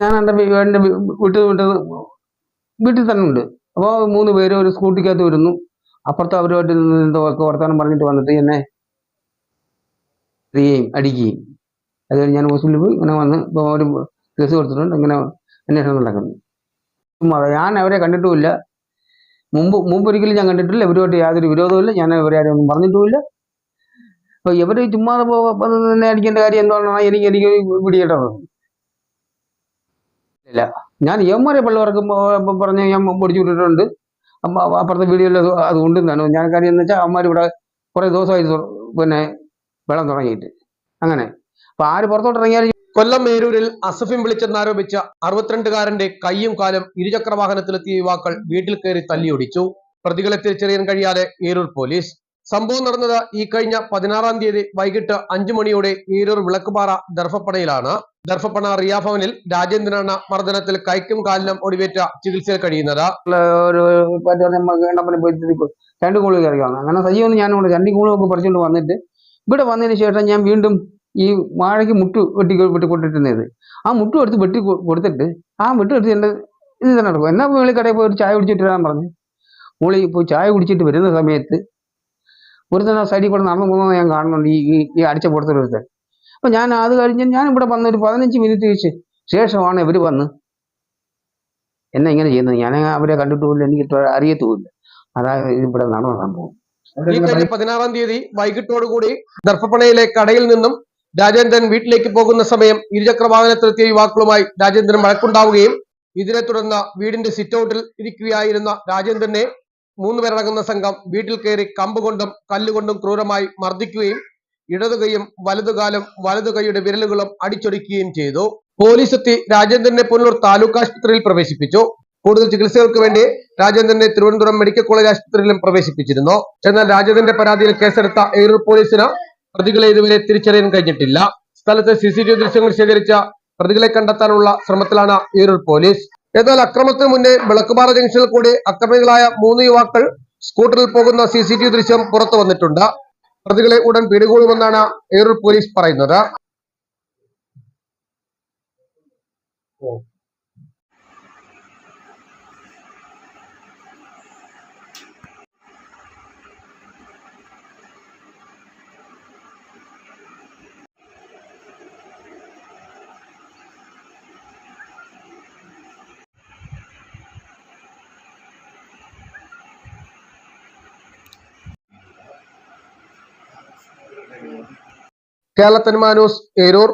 ഞാൻ എന്റെ എന്റെ വീട്ടിൽ വീട്ടിൽ വീട്ടിൽ തന്നെ ഉണ്ട്. അപ്പോൾ മൂന്ന് പേര് ഒരു സ്കൂട്ടിക്കകത്ത് വരുന്നു. അപ്പുറത്ത് അവരുമായിട്ട് നിന്ന് എന്തോ ഒക്കെ വർത്തമാനം പറഞ്ഞിട്ട് വന്നിട്ട് എന്നെ ചെയ്യുകയും അടിക്കുകയും. അത് കഴിഞ്ഞ് ഞാൻ ഹോസ്പിറ്റലിൽ പോയി. ഇങ്ങനെ വന്ന് ഇപ്പോൾ ഒരു കേസ് കൊടുത്തിട്ടുണ്ട്. ഇങ്ങനെ അന്വേഷണം നടക്കുന്നു. ഞാൻ അവരെ കണ്ടിട്ടുമില്ല. മുമ്പ് ഒരിക്കലും ഞാൻ കണ്ടിട്ടില്ല. ഇവരുമായിട്ട് യാതൊരു വിരോധവുമില്ല. ഞാൻ ഇവരെ ആരും ഒന്നും പറഞ്ഞിട്ടുമില്ല. അപ്പോൾ ഇവർ ചുമ്മാതെ നിന്നെ അടിക്കേണ്ട കാര്യം എന്താണെന്നാണ് എനിക്ക് എനിക്ക് പിടിക്കേണ്ടത് ഇല്ല. ഞാൻ യവന്മാരെ പിള്ളേർക്ക് പറഞ്ഞ് ഞാൻ പൊടിച്ചു വിട്ടിട്ടുണ്ട്. അമ്മ അപ്പുറത്തെ വീഡിയോയിൽ അത് കൊണ്ടുവന്നാണ് ഞാൻ കാര്യം എന്ന് വെച്ചാൽ അമ്മമാർ ഇവിടെ കുറേ ദിവസമായി പിന്നെ വെള്ളം തുടങ്ങിയിട്ട്. അങ്ങനെ. അപ്പോൾ ആര് പുറത്തോട്ട് ഇറങ്ങിയാലും കൊല്ലം മേരൂരിൽ അസഫിം വിളിച്ചെന്നാരോപിച്ച അറുപത്തിരണ്ടുകാരന്റെ കൈയും കാലും ഇരുചക്ര വാഹനത്തിലെത്തിയ യുവാക്കൾ വീട്ടിൽ കയറി തല്ലിയൊടിച്ചു. പ്രതികളെ തിരിച്ചറിയാൻ കഴിയാതെ ഏരൂർ പോലീസ് സംഭവം നടന്നത് ഈ കഴിഞ്ഞ പതിനാറാം തീയതി വൈകിട്ട് അഞ്ചു മണിയോടെ ഏരൂർ വിളക്കുപാറ ദർഭപ്പണയിലാണ് ദർഭപ്പണ റിയാ ഭവനിൽ രാജേന്ദ്രനാണ് മർദ്ദനത്തിൽ കൈക്കും കാലിനും ഒടിവേറ്റ ചികിത്സയിൽ കഴിയുന്നത്. ഒരു രണ്ട് കൂളി വന്നു അങ്ങനെ സജീവന് ഞാനിവിടെ രണ്ട് കൂളൊക്കെ പറിച്ചുകൊണ്ട് വന്നിട്ട് ഇവിടെ വന്നതിന് ശേഷം ഞാൻ വീണ്ടും ഈ വാഴയ്ക്ക് മുട്ട് വെട്ടി വെട്ടി കൊണ്ടിട്ടുന്നത് ആ മുട്ട് എടുത്ത് വെട്ടി കൊടുത്തിട്ട് ആ മുട്ട് എടുത്ത് എന്റെ ഇത് തന്നെ നടക്കും. എന്നാ മുകളിൽ കടയിൽ പോയി ഒരു ചായ കുടിച്ചിട്ട് വരാൻ പറഞ്ഞു? മുളി പോയി ചായ കുടിച്ചിട്ട് വരുന്ന സമയത്ത് ഒരുത്തൻ ആ സൈഡിൽ കൂടെ നടന്നു പോകുന്നത് ഞാൻ കാണുന്നുണ്ട് ഈ ഈ- അടിച്ച പുറത്തൊരുത്തൻ അപ്പം ഞാൻ അത് കഴിഞ്ഞ് ഞാൻ ഇവിടെ വന്ന ഒരു പതിനഞ്ച് മിനിറ്റ് വെച്ച് ശേഷമാണ് ഇവർ വന്ന് എന്നെ ഇങ്ങനെ ചെയ്യുന്നത്. ഞാൻ അവരെ കണ്ടിട്ടുമില്ല എനിക്ക് അറിയത്തുമില്ല. അതായത് ഇവിടെ നടന്ന സംഭവം. ഈ പതിനാറാം തീയതി വൈകിട്ടോടുകൂടി ദർഭപ്പണയിലെ കടയിൽ നിന്നും രാജേന്ദ്രൻ വീട്ടിലേക്ക് പോകുന്ന സമയം ഇരുചക്ര വാഹനത്തിലെത്തിയ യുവാക്കളുമായി രാജേന്ദ്രൻ വഴക്കുണ്ടാവുകയും ഇതിനെ തുടർന്ന് വീടിന്റെ സിറ്റൗട്ടിൽ ഇരിക്കുകയായിരുന്ന രാജേന്ദ്രനെ മൂന്ന് പേരടങ്ങുന്ന സംഘം വീട്ടിൽ കയറി കമ്പുകൊണ്ടും കല്ലുകൊണ്ടും ക്രൂരമായി മർദ്ദിക്കുകയും ഇടതുകൈയും വലതുകാലും വലതുകൈയുടെ വിരലുകളും അടിച്ചൊടിക്കുകയും ചെയ്തു. പോലീസ് എത്തി രാജേന്ദ്രനെ പുനലൂർ താലൂക്ക് ആശുപത്രിയിൽ പ്രവേശിപ്പിച്ചു. കൂടുതൽ ചികിത്സകൾക്ക് വേണ്ടി രാജേന്ദ്രനെ തിരുവനന്തപുരം മെഡിക്കൽ കോളേജ് ആശുപത്രിയിലും പ്രവേശിപ്പിച്ചിരുന്നു. എന്നാൽ രാജേന്ദ്രന്റെ പരാതിയിൽ കേസെടുത്ത ഏരൂർ പോലീസിന് പ്രതികളെ ഇതുവരെ തിരിച്ചറിയാൻ കഴിഞ്ഞിട്ടില്ല. സ്ഥലത്ത് സി ദൃശ്യങ്ങൾ ശേഖരിച്ച പ്രതികളെ കണ്ടെത്താനുള്ള ശ്രമത്തിലാണ് ഏരൂർ പോലീസ്. എന്നാൽ അക്രമത്തിന് മുന്നേ വിളക്കുപാറ ജംഗ്ഷനിൽ കൂടി അക്രമികളായ മൂന്ന് യുവാക്കൾ സ്കൂട്ടറിൽ പോകുന്ന സി സി ടി ദൃശ്യം പുറത്തു വന്നിട്ടുണ്ട്. പ്രതികളെ ഉടൻ പിടികൂടുമെന്നാണ് ഏരൂർ പോലീസ് പറയുന്നത്. കേരളത്തനിമ ന്യൂസ് ഏരൂർ